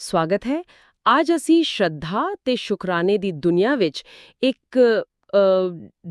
ਸਵਾਗਤ ਹੈ। ਅੱਜ ਅਸੀਂ ਸ਼ਰਧਾ ਤੇ ਸ਼ੁਕਰਾਨੇ ਦੀ ਦੁਨੀਆ ਵਿੱਚ ਇੱਕ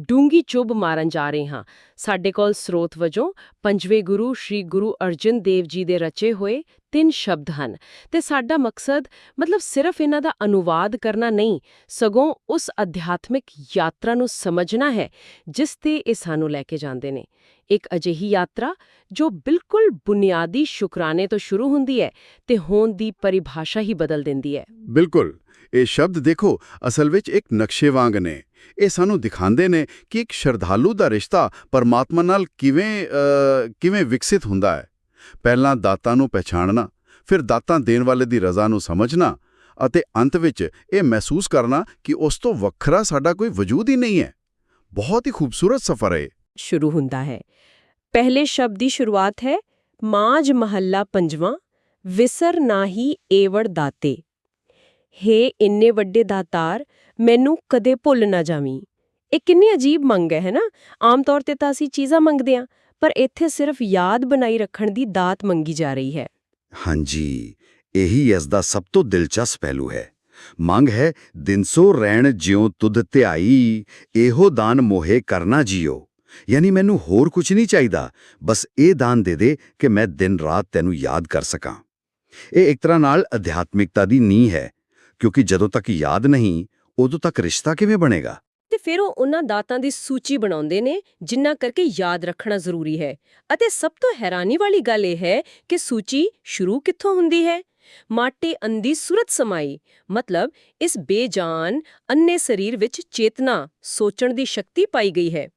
ਡੂੰਗੀ ਚੁੱਭ ਮਾਰਨ ਜਾ ਰਹੇ ਹਾਂ। ਸਾਡੇ ਕੋਲ ਸਰੋਤ ਵਜੋਂ ਪੰਜਵੇਂ ਗੁਰੂ ਸ਼੍ਰੀ ਗੁਰੂ ਅਰਜਨ ਦੇਵ ਜੀ ਦੇ ਰਚੇ ਹੋਏ ਤਿੰਨ ਸ਼ਬਦ ਹਨ ਤੇ ਸਾਡਾ ਮਕਸਦ ਮਤਲਬ ਸਿਰਫ ਇਹਨਾਂ ਦਾ ਅਨੁਵਾਦ ਕਰਨਾ ਨਹੀਂ, ਸਗੋਂ ਉਸ ਅਧਿਆਤਮਿਕ ਯਾਤਰਾ ਨੂੰ ਸਮਝਣਾ ਹੈ, ਜਿਸ ਤੇ ਇਹ ਸਾਨੂੰ ਲੈ ਕੇ ਜਾਂਦੇ ਨੇ। ਇੱਕ ਅਜਿਹੀ ਯਾਤਰਾ, ਜੋ ਬਿਲਕੁਲ ਬੁਨਿਆਦੀ ਸ਼ੁਕਰਾਨੇ ਤੋਂ ਸ਼ੁਰੂ ਹੁੰਦੀ ਹੈ ਤੇ ਹੋਣ ਦੀ ਪਰਿਭਾਸ਼ਾ ਹੀ ਬਦਲ ਦਿੰਦੀ ਹੈ। ਬਿਲਕੁਲ, ਇਹ ਸ਼ਬਦ ਦੇਖੋ, ਅਸਲ ਵਿੱਚ ਇੱਕ ਨਕਸ਼ੇ ਵਾਂਗ ਨੇ। ਇਹ ਸਾਨੂੰ ਦਿਖਾਉਂਦੇ ਨੇ ਕਿ ਇੱਕ ਸ਼ਰਧਾਲੂ ਦਾ ਰਿਸ਼ਤਾ ਪਰਮਾਤਮਾ ਨਾਲ ਕਿਵੇਂ ਕਿਵੇਂ ਵਿਕਸਿਤ ਹੁੰਦਾ ਹੈ। ਪਹਿਲਾਂ ਦਾਤਾਂ ਨੂੰ ਪਛਾਣਨਾ ਫਿਰ ਦਾਤਾਂ ਦੇਣ ਵਾਲੇ ਦੀ ਰਜ਼ਾ ਨੂੰ ਸਮਝਣਾ ਅਤੇ ਅੰਤ ਵਿੱਚ ਇਹ ਮਹਿਸੂਸ ਕਰਨਾ ਕਿ ਉਸ ਤੋਂ ਵੱਖਰਾ ਸਾਡਾ ਕੋਈ ਵਜੂਦ ਹੀ ਨਹੀਂ ਹੈ। ਬਹੁਤ ਹੀ ਖੂਬਸੂਰਤ ਸਫ਼ਰ ਹੈ ਸ਼ੁਰੂ ਹੁੰਦਾ ਹੈ। ਪਹਿਲੇ ਸ਼ਬਦ ਦੀ ਸ਼ੁਰੂਆਤ ਹੈ, ਮਾਝ ਮਹੱਲਾ ਪੰਜਵਾਂ, ਵਿਸਰ ਨਾਹੀ ਏਵੜ ਦਾਤੇ। ਹੇ ਇੰਨੇ ਵੱਡੇ ਦਾਤਾਰ, ਮੈਨੂੰ ਕਦੇ ਭੁੱਲ ਨਾ ਜਾਵੀਂ। ਇਹ ਕਿੰਨੀ ਅਜੀਬ ਮੰਗ ਹੈ ਨਾ ਆਮ ਤੌਰ ਤੇ ਤਾਂ ਅਸੀਂ ਚੀਜ਼ਾਂ ਮੰਗਦੇ ਹਾਂ ਪਰ ਇੱਥੇ ਸਿਰਫ ਯਾਦ ਬਣਾਈ ਰੱਖਣ ਦੀ ਦਾਤ ਮੰਗੀ ਜਾ ਰਹੀ ਹੈ। ਹਾਂਜੀ, ਇਹੀ ਇਸ ਦਾ ਸਭ ਤੋਂ ਦਿਲਚਸਪ ਪਹਿਲੂ ਹੈ। ਮੰਗ ਹੈ ਦਿਨਸੋ ਰਹਿਣ ਜਿਉ ਤੁਧ ਧਿਆਈ, ਇਹੋ ਦਾਨ ਮੋਹੇ ਕਰਨਾ ਜੀਓ। ਯਾਨੀ ਮੈਨੂੰ ਹੋਰ ਕੁਝ ਨਹੀਂ ਚਾਹੀਦਾ। ਬਸ ਇਹ ਦਾਨ ਦੇ ਦੇ ਕਿ ਮੈਂ ਦਿਨ ਰਾਤ ਤੈਨੂੰ ਯਾਦ ਕਰ ਸਕਾਂ। ਇਹ ਇੱਕ ਤਰ੍ਹਾਂ ਨਾਲ ਅਧਿਆਤਮਿਕਤਾ ਦੀ ਨੀਂਹ ਹੈ, ਕਿਉਂਕਿ ਜਦੋਂ ਤੱਕ ਯਾਦ ਨਹੀਂ, ਉਦੋਂ ਤੱਕ ਰਿਸ਼ਤਾ ਕਿਵੇਂ ਬਣੇਗਾ? ਤੇ ਫਿਰ ਉਹ ਉਹਨਾਂ ਦਾਤਾਂ ਦੀ ਸੂਚੀ ਬਣਾਉਂਦੇ ਨੇ ਜਿੰਨਾ ਕਰਕੇ ਯਾਦ ਰੱਖਣਾ ਜ਼ਰੂਰੀ ਹੈ। ਅਤੇ ਸਭ ਤੋਂ ਹੈਰਾਨੀ ਵਾਲੀ ਗੱਲ ਇਹ ਹੈ ਕਿ ਸੂਚੀ ਸ਼ੁਰੂ ਕਿੱਥੋਂ ਹੁੰਦੀ ਹੈ? ਮਾਟੇ ਅੰਦੀ ਸੁਰਤ ਸਮਾਈ, ਮਤਲਬ ਇਸ ਬੇਜਾਨ, ਅੰਨੇ ਸਰੀਰ ਵਿੱਚ ਚੇਤਨਾ ਸੋਚਣ ਦੀ ਸ਼ਕਤੀ ਪਾਈ ਗਈ ਹੈ।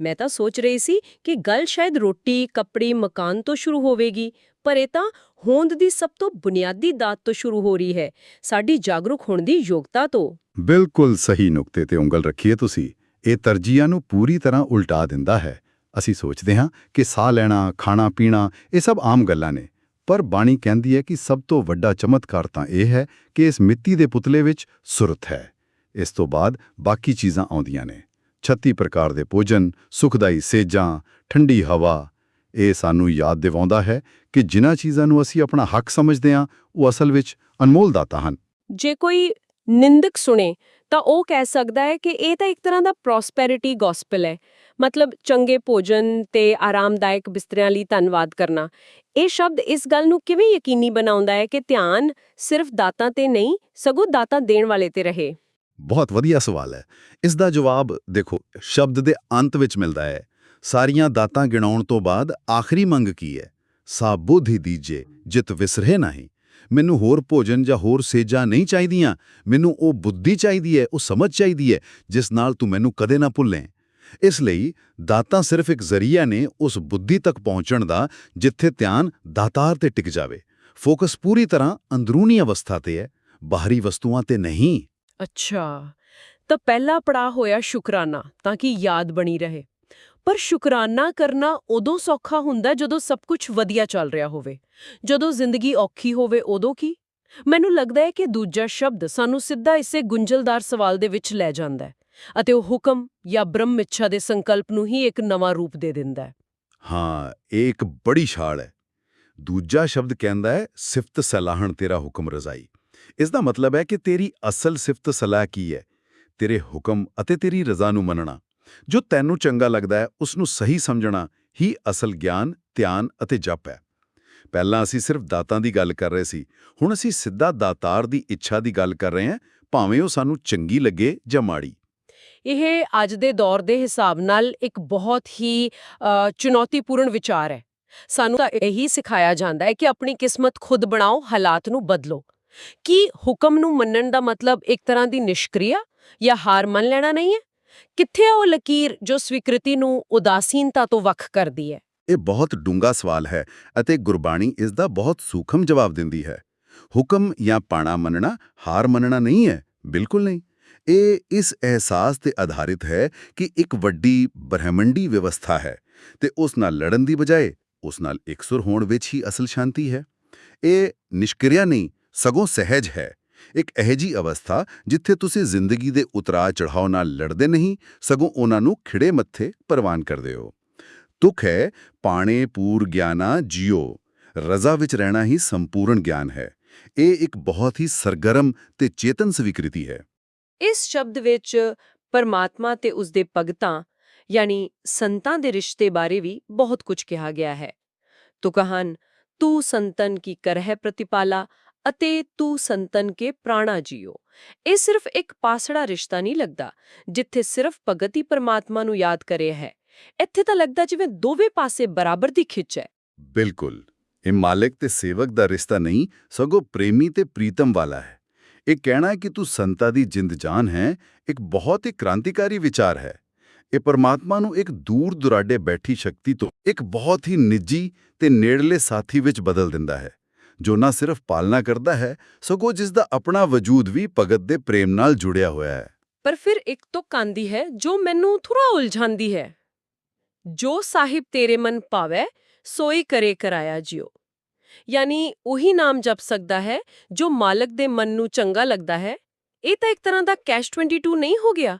ਮੈਂ ਤਾਂ ਸੋਚ ਰਹੀ ਸੀ ਕਿ ਗੱਲ ਸ਼ਾਇਦ ਰੋਟੀ, ਕੱਪੜੇ, ਮਕਾਨ ਤੋਂ ਸ਼ੁਰੂ ਹੋਵੇਗੀ, ਪਰ ਇਹ ਤਾਂ ਹੋਂਦ ਦੀ ਸਭ ਤੋਂ ਬੁਨਿਆਦੀ ਦਾਤ ਤੋਂ ਸ਼ੁਰੂ ਹੋ ਰਹੀ ਹੈ। ਸਾਡੀ ਜਾਗਰੂਕ ਹੋਣ ਦੀ ਯੋਗਤਾ ਤੋਂ। ਬਿਲਕੁਲ ਸਹੀ ਨੁਕਤੇ ਤੇ ਉਂਗਲ ਰੱਖੀਏ ਤੁਸੀਂ। ਇਹ ਤਰਜੀਹਾਂ ਨੂੰ ਪੂਰੀ ਤਰ੍ਹਾਂ ਉਲਟਾ ਦਿੰਦਾ ਹੈ। ਅਸੀਂ ਸੋਚਦੇ ਹਾਂ ਕਿ ਸਾਹ ਲੈਣਾ, ਖਾਣਾ, ਪੀਣਾ, ਇਹ ਸਭ ਆਮ ਗੱਲਾਂ ਨੇ। ਪਰ ਬਾਣੀ ਕਹਿੰਦੀ ਹੈ ਕਿ ਸਭ ਤੋਂ ਵੱਡਾ ਚਮਤਕਾਰ ਤਾਂ ਇਹ ਹੈ ਕਿ ਇਸ ਮਿੱਟੀ ਦੇ ਪੁਤਲੇ ਵਿੱਚ ਸੁਰਤ ਹੈ। ਇਸ ਤੋਂ ਬਾਅਦ ਬਾਕੀ ਚੀਜ਼ਾਂ ਆਉਂਦੀਆਂ ਨੇ। 36 ਪ੍ਰਕਾਰ ਦੇ ਭੋਜਨ, ਸੁਖਦਾਈ ਸੇਜਾਂ, ਠੰਡੀ ਹਵਾ। ਇਹ ਸਾਨੂੰ ਯਾਦ ਦਿਵਾਉਂਦਾ ਹੈ ਕਿ ਜਿਨ੍ਹਾਂ ਚੀਜ਼ਾਂ ਨੂੰ ਅਸੀਂ ਆਪਣਾ ਹੱਕ ਸਮਝਦੇ ਹਾਂ, ਉਹ ਅਸਲ ਵਿੱਚ ਅਨਮੋਲ ਦਾਤਾ ਹਨ। ਜੇ ਕੋਈ ਨਿੰਦਕ ਸੁਣੇ, ਤਾਂ ਉਹ ਕਹਿ ਸਕਦਾ ਹੈ ਕਿ ਇਹ ਤਾਂ ਇੱਕ ਤਰ੍ਹਾਂ ਦਾ ਪ੍ਰੋਸਪੈਰਿਟੀ ਗੋਸਪਲ ਹੈ। ਮਤਲਬ ਚੰਗੇ ਭੋਜਨ ਤੇ ਆਰਾਮਦਾਇਕ ਬਿਸਤਰਿਆਂ ਲਈ ਧੰਨਵਾਦ ਕਰਨਾ। ਇਹ ਸ਼ਬਦ ਇਸ ਗੱਲ ਨੂੰ ਕਿਵੇਂ ਯਕੀਨੀ ਬਣਾਉਂਦਾ ਹੈ ਕਿ ਧਿਆਨ ਸਿਰਫ ਦਾਤਾਂ ਤੇ ਨਹੀਂ, ਸਗੋਂ ਦਾਤਾਂ ਦੇਣ ਵਾਲੇ ਤੇ ਰਹੇ? ਬਹੁਤ ਵਧੀਆ ਸਵਾਲ ਹੈ। ਇਸ ਦਾ ਜਵਾਬ ਦੇਖੋ, ਸ਼ਬਦ ਦੇ ਅੰਤ ਵਿੱਚ ਮਿਲਦਾ ਹੈ। ਸਾਰੀਆਂ ਦਾਤਾਂ ਗਿਣਾਉਣ ਤੋਂ ਬਾਅਦ ਆਖਰੀ ਮੰਗ ਕੀ ਹੈ? ਸਾ ਬੁੱਧੀ ਦੀਜੇ, ਜਿਤ ਵਿਸਰੇ ਨਹੀਂ। ਮੈਨੂੰ ਹੋਰ ਭੋਜਨ ਜਾਂ ਹੋਰ ਸੇਜਾਂ ਨਹੀਂ ਚਾਹੀਦੀਆਂ। ਮੈਨੂੰ ਉਹ ਬੁੱਧੀ ਚਾਹੀਦੀ ਹੈ, ਉਹ ਸਮਝ ਚਾਹੀਦੀ ਹੈ, ਜਿਸ ਨਾਲ ਤੂੰ ਮੈਨੂੰ ਕਦੇ ਨਾ ਭੁੱਲੇ। ਇਸ ਲਈ ਦਾਤਾਂ ਸਿਰਫ ਇੱਕ ਜ਼ਰੀਆ ਨੇ ਉਸ ਬੁੱਧੀ ਤੱਕ ਪਹੁੰਚਣ ਦਾ, ਜਿੱਥੇ ਧਿਆਨ ਦਾਤਾਰ ਤੇ ਟਿਕ ਜਾਵੇ। ਫੋਕਸ ਪੂਰੀ ਤਰ੍ਹਾਂ ਅੰਦਰੂਨੀ ਅਵਸਥਾ ਤੇ ਹੈ, ਬਾਹਰੀ ਵਸਤੂਆਂ ਤੇ ਨਹੀਂ। ਅੱਛਾ, ਤਾਂ ਪਹਿਲਾ ਪੜਾਅ ਹੋਇਆ ਸ਼ੁਕਰਾਨਾ, ਤਾਂ ਕਿ ਯਾਦ ਬਣੀ ਰਹੇ। ਪਰ ਸ਼ੁਕਰਾਨਾ ਕਰਨਾ ਉਦੋਂ ਸੌਖਾ ਹੁੰਦਾ ਜਦੋਂ ਸਭ ਕੁਝ ਵਧੀਆ ਚੱਲ ਰਿਹਾ ਹੋਵੇ। ਜਦੋਂ ਜ਼ਿੰਦਗੀ ਔਖੀ ਹੋਵੇ ਉਦੋਂ ਕੀ? ਮੈਨੂੰ ਲੱਗਦਾ ਹੈ ਕਿ ਦੂਜਾ ਸ਼ਬਦ ਸਾਨੂੰ ਸਿੱਧਾ ਇਸੇ ਗੁੰਝਲਦਾਰ ਸਵਾਲ ਦੇ ਵਿੱਚ ਲੈ ਜਾਂਦਾ ਹੈ ਅਤੇ ਉਹ ਹੁਕਮ ਜਾਂ ਬ੍ਰਹਮ ਇੱਛਾ ਦੇ ਸੰਕਲਪ ਨੂੰ ਹੀ ਇੱਕ ਨਵਾਂ ਰੂਪ ਦੇ ਦਿੰਦਾ ਹੈ। ਹਾਂ, ਇਹ ਇੱਕ ਬੜੀ ਛਾਲ ਹੈ। ਦੂਜਾ ਸ਼ਬਦ ਕਹਿੰਦਾ ਹੈ, ਸਿਫਤ ਸਲਾਹਣ ਤੇਰਾ ਹੁਕਮ ਰਜ਼ਾਈ। ਇਸ ਦਾ ਮਤਲਬ ਹੈ ਕਿ ਤੇਰੀ ਅਸਲ ਸਿਫਤ ਸਲਾਹ ਕੀ ਹੈ? ਤੇਰੇ ਹੁਕਮ ਅਤੇ ਤੇਰੀ ਰਜ਼ਾ ਨੂੰ ਮੰਨਣਾ। ਜੋ ਤੈਨੂੰ ਚੰਗਾ ਲੱਗਦਾ ਹੈ ਉਸ ਨੂੰ ਸਹੀ ਸਮਝਣਾ ਹੀ ਅਸਲ ਗਿਆਨ, ਧਿਆਨ ਅਤੇ ਜਪ ਹੈ। ਪਹਿਲਾਂ ਅਸੀਂ ਸਿਰਫ ਦਾਤਾਂ ਦੀ ਗੱਲ ਕਰ ਰਹੇ ਸੀ, ਹੁਣ ਅਸੀਂ ਸਿੱਧਾ ਦਾਤਾਰ ਦੀ ਇੱਛਾ ਦੀ ਗੱਲ ਕਰ ਰਹੇ ਹਾਂ, ਭਾਵੇਂ ਉਹ ਸਾਨੂੰ ਚੰਗੀ ਲੱਗੇ ਜਾਂ ਮਾੜੀ। ਇਹ ਅੱਜ ਦੇ ਦੌਰ ਦੇ ਹਿਸਾਬ ਨਾਲ ਇੱਕ ਬਹੁਤ ਹੀ ਚੁਣੌਤੀਪੂਰਨ ਵਿਚਾਰ ਹੈ। ਸਾਨੂੰ ਤਾਂ ਇਹੀ ਸਿਖਾਇਆ ਜਾਂਦਾ ਹੈ ਕਿ ਆਪਣੀ ਕਿਸਮਤ ਖੁਦ ਬਣਾਓ, ਹਾਲਾਤ ਨੂੰ ਬਦਲੋ। ਕੀ ਹੁਕਮ ਨੂੰ ਮੰਨਣ ਦਾ ਮਤਲਬ ਇੱਕ ਤਰ੍ਹਾਂ ਦੀ ਨਿਸ਼ਕ੍ਰਿਆ ਜਾਂ ਹਾਰ ਮੰਨ ਲੈਣਾ ਨਹੀਂ ਹੈ? ਕਿੱਥੇ ਹੈ ਉਹ ਲਕੀਰ ਜੋ ਸਵੀਕ੍ਰਿਤੀ ਨੂੰ ਉਦਾਸੀਨਤਾ ਤੋਂ ਵੱਖ ਕਰਦੀ ਹੈ? ਇਹ ਬਹੁਤ ਡੂੰਘਾ ਸਵਾਲ ਹੈ ਅਤੇ ਗੁਰਬਾਣੀ ਇਸ ਦਾ ਬਹੁਤ ਸੂਖਮ ਜਵਾਬ ਦਿੰਦੀ ਹੈ। ਹੁਕਮ ਜਾਂ ਪਾਣਾ ਮੰਨਣਾ, ਹਾਰ ਮੰਨਣਾ ਨਹੀਂ ਹੈ। ਬਿਲਕੁਲ ਨਹੀਂ। ਇਹ ਇਸ ਅਹਿਸਾਸ ਤੇ ਆਧਾਰਿਤ ਹੈ ਕਿ ਇੱਕ ਵੱਡੀ ਬ੍ਰਹਿਮੰਡੀ ਵਿਵਸਥਾ ਹੈ ਤੇ ਉਸ ਨਾਲ ਲੜਨ ਦੀ ਬਜਾਏ ਉਸ ਨਾਲ ਇਕਸੁਰ ਹੋਣ ਵਿੱਚ ਹੀ ਅਸਲ ਸ਼ਾਂਤੀ ਹੈ। ਇਹ ਨਿਸ਼ਕਿਰਿਆ ਨਹੀਂ ਸਗੋਂ ਸਹਿਜ ਹੈ। ਇੱਕ ਅਹਿਜੀ ਅਵਸਥਾ ਜਿੱਥੇ ਤੁਸੀਂ ਜ਼ਿੰਦਗੀ ਦੇ ਉਤਰਾਅ ਚੜ੍ਹਾਓ ਨਾਲ ਲੜਦੇ ਨਹੀਂ, ਸਗੋਂ ਉਹਨਾਂ ਨੂੰ ਖਿੜੇ ਮੱਥੇ ਪ੍ਰਵਾਨ ਕਰਦੇ ਹੋ। ਤੁਖ ਹੈ, ਪਾਣੇ ਪੂਰ ਗਿਆਨਾ ਜਿਉ ਰਜ਼ਾ ਵਿੱਚ ਰਹਿਣਾ ਹੀ ਸੰਪੂਰਨ ਗਿਆਨ ਹੈ। ਇਹ ਇੱਕ ਬਹੁਤ ਹੀ ਸਰਗਰਮ ਤੇ ਚੇਤਨ ਸਵੀਕ੍ਰਿਤੀ ਹੈ। ਇਸ ਸ਼ਬਦ ਵਿੱਚ ਪਰਮਾਤਮਾ ਤੇ ਉਸ ਦੇ ਭਗਤਾਂ, ਯਾਨੀ ਸੰਤਾਂ ਦੇ ਰਿਸ਼ਤੇ ਬਾਰੇ ਵੀ ਬਹੁਤ ਕੁਝ ਕਿਹਾ ਗਿਆ ਹੈ। ਤੋ ਤੂੰ ਸੰਤਨ ਕੀ ਕਰਹਿ ਪ੍ਰਤੀਪਾਲਾ ਅਤੇ ਤੂੰ ਸੰਤਨ ਕੇ ਪ੍ਰਾਣਾ ਜੀਓ। ਇਹ ਸਿਰਫ ਇੱਕ ਪਾਸੜਾ ਰਿਸ਼ਤਾ ਨਹੀਂ ਲੱਗਦਾ, ਜਿੱਥੇ ਸਿਰਫ ਭਗਤੀ ਪਰਮਾਤਮਾ ਨੂੰ ਯਾਦ ਕਰੇ ਹੈ। ਇੱਥੇ ਤਾਂ ਲੱਗਦਾ ਜਿਵੇਂ ਦੋਵੇਂ ਪਾਸੇ ਬਰਾਬਰ ਦੀ ਖਿੱਚ ਹੈ। ਬਿਲਕੁਲ। ਇਹ ਮਾਲਕ ਤੇ ਸੇਵਕ ਦਾ ਰਿਸ਼ਤਾ ਨਹੀਂ, ਸਗੋਂ ਪ੍ਰੇਮੀ ਤੇ ਪ੍ਰੀਤਮ ਵਾਲਾ ਹੈ। ਇਹ ਕਹਿਣਾ ਹੈ ਕਿ ਤੂੰ ਸੰਤਾ ਦੀ ਜਿੰਦ ਜਾਨ ਹੈ, ਇੱਕ ਬਹੁਤ ਹੀ ਕ੍ਰਾਂਤੀਕਾਰੀ ਵਿਚਾਰ ਹੈ। ਇਹ ਪਰਮਾਤਮਾ ਨੂੰ ਇੱਕ ਦੂਰ ਦੁਰਾਡੇ ਬੈਠੀ ਸ਼ਕਤੀ ਤੋਂ ਇੱਕ ਬਹੁਤ ਹੀ ਨਿੱਜੀ ਤੇ ਨੇੜਲੇ ਸਾਥੀ ਵਿੱਚ ਬਦਲ ਦਿੰਦਾ ਹੈ। ਜੋ ਨਾ ਸਿਰਫ ਪਾਲਣਾ ਕਰਦਾ ਹੈ ਸਗੋਂ ਜਿਸ ਦਾ ਆਪਣਾ ਵਜੂਦ ਵੀ ਭਗਤ ਦੇ ਪ੍ਰੇਮ ਨਾਲ ਜੁੜਿਆ ਹੋਇਆ ਹੈ। ਪਰ ਫਿਰ ਇੱਕ ਤੁਕ ਆਂਦੀ ਹੈ ਜੋ ਮੈਨੂੰ ਥੋੜਾ ਉਲਝਾਂਦੀ ਹੈ। ਜੋ ਸਾਹਿਬ ਤੇਰੇ ਮਨ ਪਾਵੈ ਸੋਈ ਕਰੇ ਕਰਾਇਆ ਜਿਓ ਯਾਨੀ ਉਹੀ ਨਾਮ ਜਪ ਸਕਦਾ ਹੈ ਜੋ ਮਾਲਕ ਦੇ ਮਨ ਨੂੰ ਚੰਗਾ ਲੱਗਦਾ ਹੈ। ਇਹ ਤਾਂ ਇੱਕ ਤਰ੍ਹਾਂ ਦਾ ਕੈਸ਼ 22 ਨਹੀਂ ਹੋ ਗਿਆ।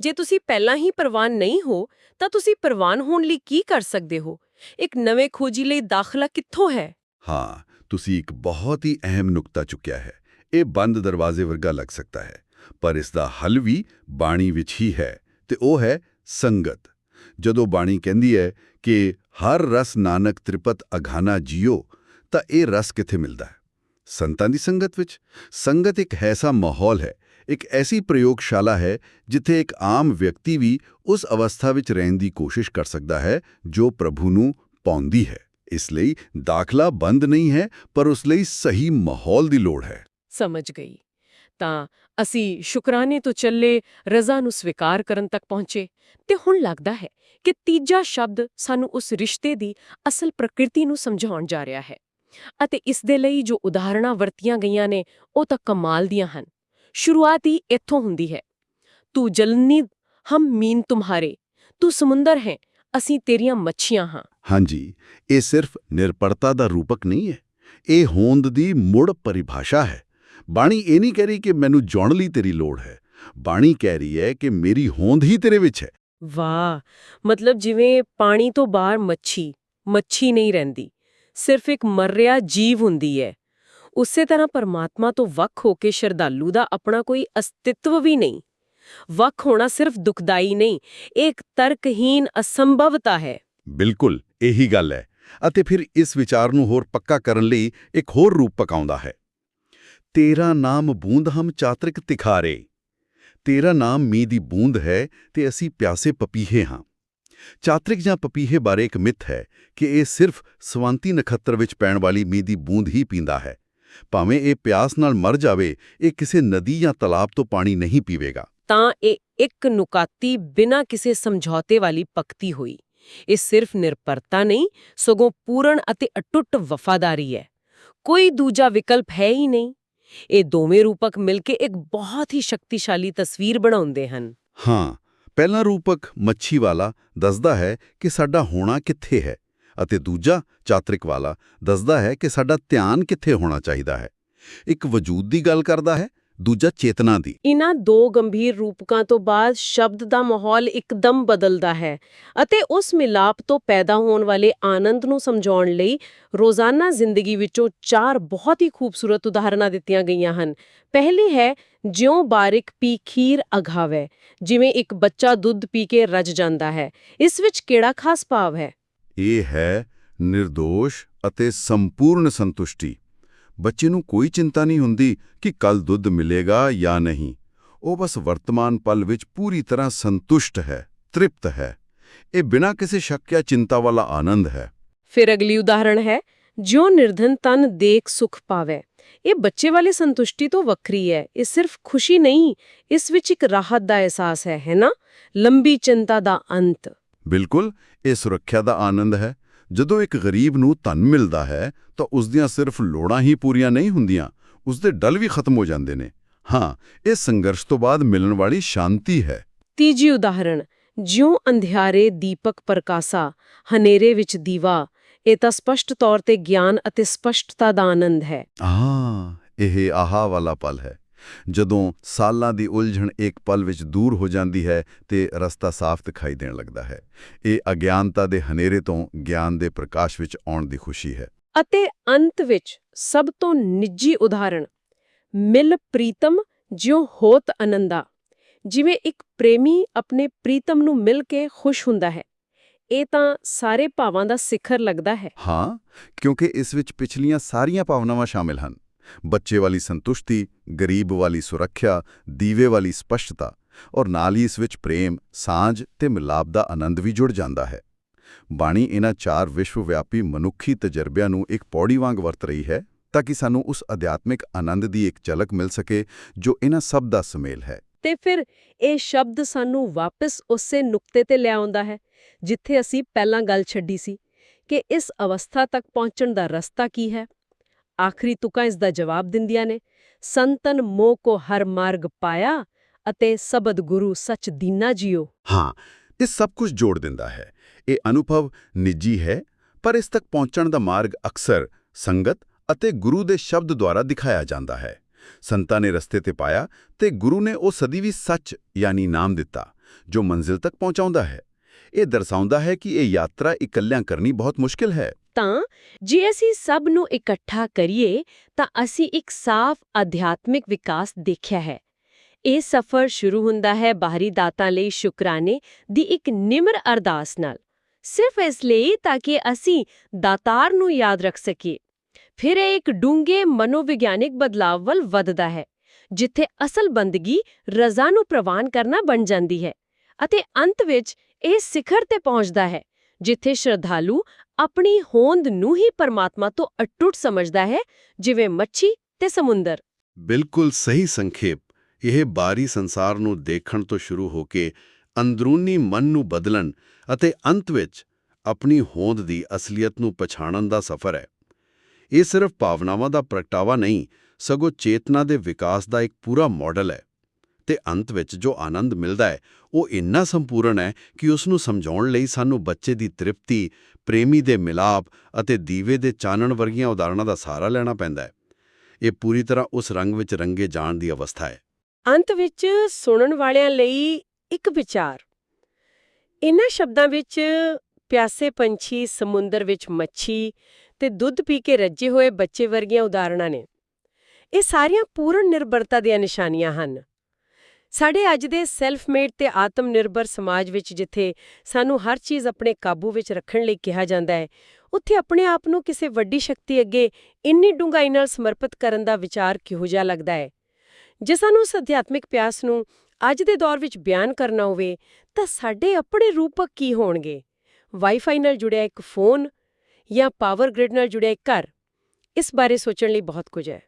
ਜੇ ਤੁਸੀਂ ਪਹਿਲਾਂ ਹੀ ਪ੍ਰਵਾਨ ਨਹੀਂ ਹੋ ਤਾਂ ਤੁਸੀਂ ਪ੍ਰਵਾਨ ਹੋਣ ਲਈ ਕੀ ਕਰ ਸਕਦੇ ਹੋ? ਇੱਕ ਨਵੇਂ ਖੋਜੀ ਲਈ ਦਾਖਲਾ ਕਿੱਥੋਂ ਹੈ? ਹਾਂ ਤੁਸੀਂ ਇੱਕ ਬਹੁਤ ਹੀ ਅਹਿਮ ਨੁਕਤਾ ਚੁੱਕਿਆ ਹੈ। ਇਹ ਬੰਦ ਦਰਵਾਜ਼ੇ ਵਰਗਾ ਲੱਗ ਸਕਦਾ ਹੈ, ਪਰ ਇਸ ਦਾ ਹੱਲ ਵੀ ਬਾਣੀ ਵਿੱਚ ਹੀ ਹੈ ਤੇ ਉਹ ਹੈ ਸੰਗਤ। ਜਦੋਂ ਬਾਣੀ ਕਹਿੰਦੀ ਹੈ ਕਿ ਹਰ ਰਸ ਨਾਨਕ ਤ੍ਰਿਪਤ ਅਘਾਨਾ ਜੀਓ, ਤਾਂ ਇਹ ਰਸ ਕਿੱਥੇ ਮਿਲਦਾ ਹੈ? ਸੰਤਾਂ ਦੀ ਸੰਗਤ ਵਿੱਚ? ਸੰਗਤ ਇੱਕ ਐਸਾ ਮਾਹੌਲ ਹੈ, ਇੱਕ ਐਸੀ ਪ੍ਰਯੋਗਸ਼ਾਲਾ ਹੈ ਜਿੱਥੇ ਇੱਕ ਆਮ ਵਿਅਕਤੀ ਵੀ ਉਸ ਅਵਸਥਾ ਵਿੱਚ ਰਹਿਣ ਦੀ ਕੋਸ਼ਿਸ਼ ਕਰ ਸਕਦਾ ਹੈ ਜੋ ਪ੍ਰਭੂ ਨੂੰ ਪਾਉਂਦੀ ਹੈ। ਇਸ ਲਈ ਦਾਖਲਾ ਬੰਦ ਨਹੀਂ ਹੈ, ਪਰ ਉਸ ਲਈ ਸਹੀ ਮਾਹੌਲ ਦੀ ਲੋੜ ਹੈ। ਸਮਝ ਗਈ। ਤਾਂ ਅਸੀਂ ਸ਼ੁਕਰਾਨੇ ਤੋਂ ਚੱਲੇ ਰਜ਼ਾ ਨੂੰ ਸਵੀਕਾਰ ਕਰਨ ਤੱਕ ਪਹੁੰਚੇ ਤੇ ਹੁਣ ਲੱਗਦਾ ਹੈ ਕਿ ਤੀਜਾ ਸ਼ਬਦ ਸਾਨੂੰ ਉਸ ਰਿਸ਼ਤੇ ਦੀ ਅਸਲ ਪ੍ਰਕਿਰਤੀ ਨੂੰ ਸਮਝਾਉਣ ਜਾ ਰਿਹਾ ਹੈ ਅਤੇ ਇਸ ਦੇ ਲਈ ਜੋ ਉਦਾਹਰਣਾਂ ਵਰਤੀਆਂ ਗਈਆਂ ਨੇ, ਉਹ ਤਾਂ ਕਮਾਲ ਦੀਆਂ ਹਨ। ਸ਼ੁਰੂਆਤ ਹੀ ਇੱਥੋਂ ਹੁੰਦੀ ਹੈ। ਤੂੰ ਜਲਨੀ, ਹਮ ਮੀਨ ਤੁਮਹਾਰੇ। ਤੂੰ ਸਮੁੰਦਰ ਹੈ, ਅਸੀਂ ਤੇਰੀਆਂ ਮੱਛੀਆਂ ਹਾਂ। ਹਾਂਜੀ ਇਹ ਸਿਰਫ ਨਿਰਪਰਤਾ ਦਾ ਰੂਪਕ ਨਹੀਂ ਹੈ। ਇਹ ਹੋਂਦ ਦੀ ਮੁੜ ਪਰਿਭਾਸ਼ਾ ਹੈ। ਬਾਣੀ ਇਹ ਨਹੀਂ ਕਹਿ ਰਹੀ ਕਿ ਮੈਨੂੰ ਜਾਣ ਲਈ ਤੇਰੀ ਲੋੜ ਹੈ। ਬਾਣੀ ਕਹਿ ਰਹੀ ਹੈ ਕਿ ਮੇਰੀ ਹੋਂਦ ਹੀ ਤੇਰੇ ਵਿੱਚ ਹੈ। ਵਾਹ! ਮਤਲਬ ਜਿਵੇਂ ਪਾਣੀ ਤੋਂ ਬਾਹਰ ਮੱਛੀ ਮੱਛੀ ਨਹੀਂ ਰਹਿੰਦੀ। ਸਿਰਫ ਇੱਕ ਮਰ ਰਿਹਾ ਜੀਵ ਹੁੰਦੀ ਹੈ। ਉਸੇ ਤਰ੍ਹਾਂ ਪਰਮਾਤਮਾ ਤੋਂ ਵੱਖ ਹੋ ਕੇ ਸ਼ਰਧਾਲੂ ਦਾ ਆਪਣਾ ਕੋਈ ਅਸਤਿਤਵ ਵੀ ਨਹੀਂ। ਵੱਖ ਹੋਣਾ ਸਿਰਫ ਦੁਖਦਾਈ ਨਹੀਂ ਇਹ ਇੱਕ ਤਰਕਹੀਨ ਅਸੰਭਵਤਾ ਹੈ। ਬਿਲਕੁਲ। ਇਹੀ ਗੱਲ ਹੈ ਅਤੇ ਫਿਰ ਇਸ ਵਿਚਾਰ ਨੂੰ ਹੋਰ ਪੱਕਾ ਕਰਨ ਲਈ ਇੱਕ ਹੋਰ ਰੂਪ ਪਕਾਉਂਦਾ ਹੈ। ਤੇਰਾ ਨਾਮ ਬੂੰਦ ਹਮ ਚਾਤਰਿਕ ਤਿਖਾਰੇ। ਤੇਰਾ ਨਾਮ ਮੀਂਹ ਦੀ ਬੂੰਦ ਹੈ ਤੇ ਅਸੀਂ ਪਿਆਸੇ ਪਪੀਹੇ ਹਾਂ। ਚਾਤਰਿਕ ਜਾਂ ਪਪੀਹੇ ਬਾਰੇ ਇੱਕ ਮਿੱਥ ਹੈ ਕਿ ਇਹ ਸਿਰਫ ਸਵੰਤੀ ਨਖੱਤਰ ਵਿੱਚ ਪੈਣ ਵਾਲੀ ਮੀਂਹ ਦੀ ਬੂੰਦ ਹੀ ਪੀਂਦਾ ਹੈ। ਭਾਵੇਂ ਇਹ ਪਿਆਸ ਨਾਲ ਮਰ ਜਾਵੇ, ਇਹ ਕਿਸੇ ਨਦੀ ਜਾਂ ਤਲਾਬ ਤੋਂ ਪਾਣੀ ਨਹੀਂ ਪੀਵੇਗਾ। ਤਾਂ ਇਹ ਇੱਕ ਨੁਕਾਤੀ ਬਿਨਾਂ ਕਿਸੇ ਸਮਝੌਤੇ ਵਾਲੀ ਪਕਤੀ ਹੋਈ। ਇਹ ਸਿਰਫ ਨਿਰਪਰਤਾ ਨਹੀਂ, ਸਗੋਂ ਪੂਰਨ ਅਤੇ ਅਟੁੱਟ ਵਫਾਦਾਰੀ ਹੈ। ਕੋਈ ਦੂਜਾ ਵਿਕਲਪ ਹੈ ਹੀ ਨਹੀਂ। ਇਹ ਦੋਵੇਂ ਰੂਪਕ ਮਿਲ ਕੇ ਇੱਕ ਬਹੁਤ ਹੀ ਸ਼ਕਤੀਸ਼ਾਲੀ ਤਸਵੀਰ ਬਣਾਉਂਦੇ ਹਨ। ਹਾਂ, ਪਹਿਲਾ ਰੂਪਕ ਮੱਛੀ ਵਾਲਾ ਦੱਸਦਾ ਹੈ ਕਿ ਸਾਡਾ ਹੋਣਾ ਕਿੱਥੇ ਹੈ ਅਤੇ ਦੂਜਾ ਚਾਤਰਿਕ ਵਾਲਾ ਦੱਸਦਾ ਹੈ ਕਿ ਸਾਡਾ ਧਿਆਨ ਕਿੱਥੇ ਹੋਣਾ ਚਾਹੀਦਾ ਹੈ। ਇੱਕ ਵਜੂਦ ਦੀ ਗੱਲ ਕਰਦਾ ਹੈ ਦੂਜਾ ਚੇਤਨਾ ਦੀ। ਇਨ੍ਹਾਂ ਦੋ ਗੰਭੀਰ ਰੂਪਕਾਂ ਤੋਂ ਬਾਅਦ ਸ਼ਬਦ ਦਾ ਮਾਹੌਲ ਇੱਕਦਮ ਬਦਲਦਾ ਹੈ ਅਤੇ ਉਸ ਮਿਲਾਪ ਤੋਂ ਪੈਦਾ ਹੋਣ ਵਾਲੇ ਆਨੰਦ ਨੂੰ ਸਮਝਾਉਣ ਲਈ ਰੋਜ਼ਾਨਾ ਜ਼ਿੰਦਗੀ ਵਿੱਚੋਂ ਚਾਰ ਬਹੁਤ ਹੀ ਖੂਬਸੂਰਤ ਉਦਾਹਰਨਾਂ ਦਿੱਤੀਆਂ ਗਈਆਂ ਹਨ। ਪਹਿਲੀ ਹੈ ਜਿਉਂ ਬਾਰਿਕ ਪੀ ਖੀਰ ਅਘਾਵੇ ਜਿਵੇਂ ਇੱਕ ਬੱਚਾ ਦੁੱਧ ਪੀ ਕੇ ਰੱਜ ਜਾਂਦਾ ਹੈ। ਇਸ ਵਿੱਚ ਕਿਹੜਾ ਖਾਸ ਭਾਵ ਹੈ? ਇਹ ਹੈ ਨਿਰਦੋਸ਼ ਅਤੇ ਸੰਪੂਰਨ ਸੰਤੁਸ਼ਟੀ। ਬੱਚੇ ਨੂੰ ਕੋਈ ਚਿੰਤਾ ਨਹੀਂ ਹੁੰਦੀ ਕਿ ਕੱਲ ਦੁੱਧ ਮਿਲੇਗਾ ਜਾਂ ਨਹੀਂ। ਉਹ ਬਸ ਵਰਤਮਾਨ ਪਲ ਵਿੱਚ ਪੂਰੀ ਤਰ੍ਹਾਂ ਸੰਤੁਸ਼ਟ ਹੈ ਤ੍ਰਿਪਤ ਹੈ। ਇਹ ਬਿਨਾਂ ਕਿਸੇ ਸ਼ੱਕ ਜਾਂ ਚਿੰਤਾ ਵਾਲਾ ਆਨੰਦ ਹੈ। ਫਿਰ ਅਗਲੀ ਉਦਾਹਰਣ ਹੈ ਜਿਉ ਨਿਰਧਨ ਤਨ ਦੇਖ ਸੁਖ ਪਾਵੇ। ਇਹ ਬੱਚੇ ਵਾਲੀ ਸੰਤੁਸ਼ਟੀ ਤੋਂ ਵੱਖਰੀ ਹੈ। ਇਹ ਸਿਰਫ ਖੁਸ਼ੀ ਨਹੀਂ ਇਸ ਵਿੱਚ ਇੱਕ ਰਾਹਤ ਦਾ ਅਹਿਸਾਸ ਹੈ ਹੈ ਨਾ? ਲੰਬੀ ਚਿੰਤਾ ਦਾ ਅੰਤ। ਬਿਲਕੁਲ ਇਹ ਸੁਰੱਖਿਆ ਦਾ ਆਨੰਦ ਹੈ। ਜਦੋਂ ਇੱਕ ਗਰੀਬ ਨੂੰ ਧਨ ਮਿਲਦਾ ਹੈ ਤਾਂ ਉਸ ਦੀਆਂ ਸਿਰਫ ਲੋੜਾਂ ਹੀ ਪੂਰੀਆਂ ਨਹੀਂ ਹੁੰਦੀਆਂ ਉਸ ਦੇ ਡਲ ਵੀ ਖਤਮ ਹੋ ਜਾਂਦੇ ਨੇ। ਹਾਂ ਇਹ ਸੰਘਰਸ਼ ਤੋਂ ਬਾਅਦ ਮਿਲਣ ਵਾਲੀ ਸ਼ਾਂਤੀ ਹੈ। ਤੀਜੀ ਉਦਾਹਰਣ ਜਿਉ ਅੰਧਿਆਰੇ ਦੀਪਕ ਪ੍ਰਕਾਸ਼ਾ ਹਨੇਰੇ ਵਿੱਚ ਦੀਵਾ ਇਹ ਤਾਂ ਸਪਸ਼ਟ ਤੌਰ ਤੇ ਗਿਆਨ ਅਤੇ ਸਪਸ਼ਟਤਾ ਦਾ ਆਨੰਦ ਹੈ। ਹਾਂ ਇਹ ਆਹਾ ਵਾਲਾ ਪਲ ਹੈ। ਜਦੋਂ ਸਾਲਾਂ ਦੀ ਉਲਝਣ ਇੱਕ ਪਲ ਵਿੱਚ ਦੂਰ ਹੋ ਜਾਂਦੀ ਹੈ ਤੇ ਰਸਤਾ ਸਾਫ਼ ਦਿਖਾਈ ਦੇਣ ਲੱਗਦਾ ਹੈ। ਇਹ ਅਗਿਆਨਤਾ ਦੇ ਹਨੇਰੇ ਤੋਂ ਗਿਆਨ ਦੇ ਪ੍ਰਕਾਸ਼ ਵਿੱਚ ਆਉਣ ਦੀ ਖੁਸ਼ੀ ਹੈ। ਅਤੇ ਅੰਤ ਵਿੱਚ ਸਭ ਤੋਂ ਨਿੱਜੀ ਉਦਾਹਰਣ ਮਿਲ ਪ੍ਰੀਤਮ ਜਿਉ ਹੋਤ ਆਨੰਦਾ ਜਿਵੇਂ ਇੱਕ ਪ੍ਰੇਮੀ ਆਪਣੇ ਪ੍ਰੀਤਮ ਨੂੰ ਮਿਲ ਕੇ ਖੁਸ਼ ਹੁੰਦਾ ਹੈ ਇਹ ਤਾਂ ਸਾਰੇ ਭਾਵਾਂ ਦਾ ਸਿਖਰ ਲੱਗਦਾ ਹੈ। ਹਾਂ ਕਿਉਂਕਿ ਇਸ ਵਿੱਚ ਪਿਛਲੀਆਂ ਸਾਰੀਆਂ ਭਾਵਨਾਵਾਂ ਸ਼ਾਮਿਲ ਹਨ। ਬੱਚੇ ਵਾਲੀ ਸੰਤੁਸ਼ਟੀ, ਗਰੀਬ ਵਾਲੀ ਸੁਰੱਖਿਆ, ਦੀਵੇ ਵਾਲੀ ਸਪਸ਼ਟਤਾ ਔਰ ਨਾਲ ਹੀ ਇਸ ਵਿੱਚ ਪ੍ਰੇਮ, ਸਾਂਝ ਤੇ ਮਿਲਾਪ ਦਾ ਆਨੰਦ ਵੀ ਜੁੜ ਜਾਂਦਾ ਹੈ। ਬਾਣੀ ਇਹਨਾਂ ਚਾਰ ਵਿਸ਼ਵ ਵਿਆਪੀ ਮਨੁੱਖੀ ਤਜਰਬਿਆਂ ਨੂੰ ਇੱਕ ਪੌੜੀ ਵਾਂਗ ਵਰਤ ਰਹੀ ਹੈ ਤਾਂ ਕਿ ਸਾਨੂੰ ਉਸ ਅਧਿਆਤਮਿਕ ਆਨੰਦ ਦੀ ਇੱਕ ਝਲਕ ਮਿਲ ਸਕੇ ਜੋ ਇਹਨਾਂ ਸਭ ਦਾ ਸੁਮੇਲ ਹੈ। ਤੇ ਫਿਰ ਇਹ ਸ਼ਬਦ ਸਾਨੂੰ ਵਾਪਸ ਉਸੇ ਨੁਕਤੇ ਤੇ ਲੈ ਆਉਂਦਾ ਹੈ ਜਿੱਥੇ ਅਸੀਂ ਪਹਿਲਾਂ ਗੱਲ ਛੱਡੀ ਸੀ ਕਿ ਇਸ ਅਵਸਥਾ ਤੱਕ ਪਹੁੰਚਣ ਦਾ ਰਸਤਾ ਕੀ ਹੈ? ਆਖਰੀ ਤੁਕਾਂ ਇਸ ਦਾ ਜਵਾਬ ਦਿੰਦੀਆਂ ਨੇ, ਸੰਤਨ ਮੋਹ ਕੋ ਹਰ ਮਾਰਗ ਪਾਇਆ ਅਤੇ ਸਬਦ ਗੁਰੂ ਸਚ ਦੀਨਾ ਜਿਓ। ਹਾਂ, ਇਹ ਸਭ ਕੁਝ ਜੋੜ ਦਿੰਦਾ ਹੈ। ਇਹ ਅਨੁਭਵ ਨਿੱਜੀ ਹੈ, ਪਰ ਇਸ ਤੱਕ ਪਹੁੰਚਣ ਦਾ ਮਾਰਗ ਅਕਸਰ ਸੰਗਤ ਅਤੇ ਗੁਰੂ ਦੇ ਸ਼ਬਦ ਦੁਆਰਾ ਦਿਖਾਇਆ ਜਾਂਦਾ ਹੈ। ਸੰਤਾਂ ਨੇ ਰਸਤੇ ਤੇ ਪਾਇਆ ਤੇ ਗੁਰੂ ਨੇ ਉਹ ਸਦੀਵੀ ਸੱਚ, ਯਾਨੀ ਨਾਮ ਦਿੱਤਾ, ਜੋ ਮੰਜ਼ਿਲ ਤੱਕ ਪਹੁੰਚਾਉਂਦਾ ਹੈ। ਇਹ ਦਰਸਾਉਂਦਾ ਹੈ ਕਿ ਇਹ ਯਾਤਰਾ ਇਕੱਲਿਆਂ ਕਰਨੀ ਬਹੁਤ ਮੁਸ਼ਕਿਲ ਹੈ। ਤਾਂ ਜੇ ਅਸੀਂ ਸਭ ਨੂੰ ਇਕੱਠਾ ਕਰੀਏ, ਤਾਂ ਅਸੀਂ ਇੱਕ ਸਾਫ਼ ਅਧਿਆਤਮਿਕ ਵਿਕਾਸ ਦੇਖਿਆ ਹੈ। ਇਹ ਸਫ਼ਰ ਸ਼ੁਰੂ ਹੁੰਦਾ ਹੈ ਬਾਹਰੀ ਦਾਤਾਂ ਲਈ ਸ਼ੁਕਰਾਨੇ ਦੀ ਇੱਕ ਨਿਮਰ ਅਰਦਾਸ ਨਾਲ। ਸਿਰਫ ਇਸ ਲਈ ਤਾਂ ਕਿ ਅਸੀਂ ਦਾਤਾਰ ਨੂੰ ਯਾਦ ਰੱਖ ਸਕੀਏ। ਫਿਰ ਇਹ ਇੱਕ ਡੂੰਘੇ ਮਨੋਵਿਗਿਆਨਿਕ ਬਦਲਾਵ ਵੱਲ ਵੱਧਦਾ ਹੈ, ਜਿੱਥੇ ਅਸਲ ਬੰਦਗੀ ਰਜ਼ਾ ਨੂੰ ਪ੍ਰਵਾਨ ਕਰਨਾ ਬਣ ਜਾਂਦੀ ਹੈ ਅਤੇ ਅੰਤ ਵਿੱਚ ਇਹ ਸਿਖਰ ਤੇ ਪਹੁੰਚਦਾ ਹੈ, ਜਿੱਥੇ ਸ਼ਰਧਾਲੂ ਆਪਣੀ ਹੋਂਦ ਨੂੰ ਹੀ ਪਰਮਾਤਮਾ ਤੋਂ ਅਟੁੱਟ ਸਮਝਦਾ ਹੈ, ਜਿਵੇਂ ਮੱਛੀ ਤੇ ਸਮੁੰਦਰ। ਬਿਲਕੁਲ ਸਹੀ ਸੰਖੇਪ। ਇਹ ਬਾਰੀ ਸੰਸਾਰ ਨੂੰ ਦੇਖਣ ਤੋਂ ਸ਼ੁਰੂ ਹੋ ਕੇ ਅੰਦਰੂਨੀ ਮਨ ਨੂੰ ਬਦਲਣ ਅਤੇ ਅੰਤ ਵਿੱਚ ਆਪਣੀ ਹੋਂਦ ਦੀ ਅਸਲੀਅਤ ਨੂੰ ਪਛਾਣਨ ਦਾ ਸਫ਼ਰ ਹੈ। ਇਹ ਸਿਰਫ ਭਾਵਨਾਵਾਂ ਦਾ ਪ੍ਰਗਟਾਵਾ ਨਹੀਂ, ਸਗੋਂ ਚੇਤਨਾ ਦੇ ਵਿਕਾਸ ਦਾ ਇੱਕ ਪੂਰਾ ਮਾਡਲ ਹੈ। ਤੇ ਅੰਤ ਵਿੱਚ ਜੋ ਆਨੰਦ ਮਿਲਦਾ ਹੈ, ਉਹ ਇੰਨਾ ਸੰਪੂਰਨ ਹੈ ਕਿ ਉਸ ਨੂੰ ਸਮਝਾਉਣ ਲਈ ਸਾਨੂੰ ਬੱਚੇ ਦੀ ਤ੍ਰਿਪਤੀ, ਪ੍ਰੇਮੀ ਦੇ ਮਿਲਾਪ ਅਤੇ ਦੀਵੇ ਦੇ ਚਾਨਣ ਵਰਗੀਆਂ ਉਦਾਹਰਣਾਂ ਦਾ ਸਹਾਰਾ ਲੈਣਾ ਪੈਂਦਾ ਹੈ। ਇਹ ਪੂਰੀ ਤਰ੍ਹਾਂ ਉਸ ਰੰਗ ਵਿੱਚ ਰੰਗੇ ਜਾਣ ਦੀ ਅਵਸਥਾ ਹੈ। ਅੰਤ ਵਿੱਚ ਸੁਣਨ ਵਾਲਿਆਂ ਲਈ ਇੱਕ ਵਿਚਾਰ। ਇਨ੍ਹਾਂ ਸ਼ਬਦਾਂ ਵਿੱਚ ਪਿਆਸੇ ਪੰਛੀ, ਸਮੁੰਦਰ ਵਿੱਚ ਮੱਛੀ ਤੇ ਦੁੱਧ ਪੀ ਕੇ ਰੱਜੇ ਹੋਏ ਬੱਚੇ ਵਰਗੀਆਂ ਉਦਾਹਰਣਾਂ ਨੇ। ਇਹ ਸਾਰੀਆਂ ਪੂਰਨ ਨਿਰਭਰਤਾ ਦੀਆਂ ਨਿਸ਼ਾਨੀਆਂ ਹਨ। ਸਾਡੇ ਅੱਜ ਦੇ ਸੈਲਫ ਮੇਡ ਤੇ ਆਤਮ ਨਿਰਭਰ ਸਮਾਜ ਵਿੱਚ ਜਿੱਥੇ ਸਾਨੂੰ ਹਰ ਚੀਜ਼ ਆਪਣੇ ਕਾਬੂ ਵਿੱਚ ਰੱਖਣ ਲਈ ਕਿਹਾ ਜਾਂਦਾ ਹੈ, ਉੱਥੇ ਆਪਣੇ ਆਪ ਨੂੰ ਕਿਸੇ ਵੱਡੀ ਸ਼ਕਤੀ ਅੱਗੇ ਇੰਨੀ ਡੂੰਘਾਈ ਨਾਲ ਸਮਰਪਿਤ ਕਰਨ ਦਾ ਵਿਚਾਰ ਕਿਹੋ ਜਿਹਾ ਲੱਗਦਾ ਹੈ? ਜੇ ਸਾਨੂੰ ਉਸ ਅਧਿਆਤਮਿਕ ਪਿਆਸ ਨੂੰ ਅੱਜ ਦੇ ਦੌਰ ਵਿੱਚ ਬਿਆਨ ਕਰਨਾ ਹੋਵੇ, ਤਾਂ ਸਾਡੇ ਆਪਣੇ ਰੂਪਕ ਕੀ ਹੋਣਗੇ? ਵਾਈਫਾਈ ਨਾਲ ਜੁੜਿਆ ਇੱਕ ਫੋਨ ਜਾਂ ਪਾਵਰ ਗ੍ਰਿਡ ਨਾਲ ਜੁੜਿਆ ਇੱਕ ਘਰ? ਇਸ ਬਾਰੇ ਸੋਚਣ ਲਈ ਬਹੁਤ ਕੁਝ ਹੈ।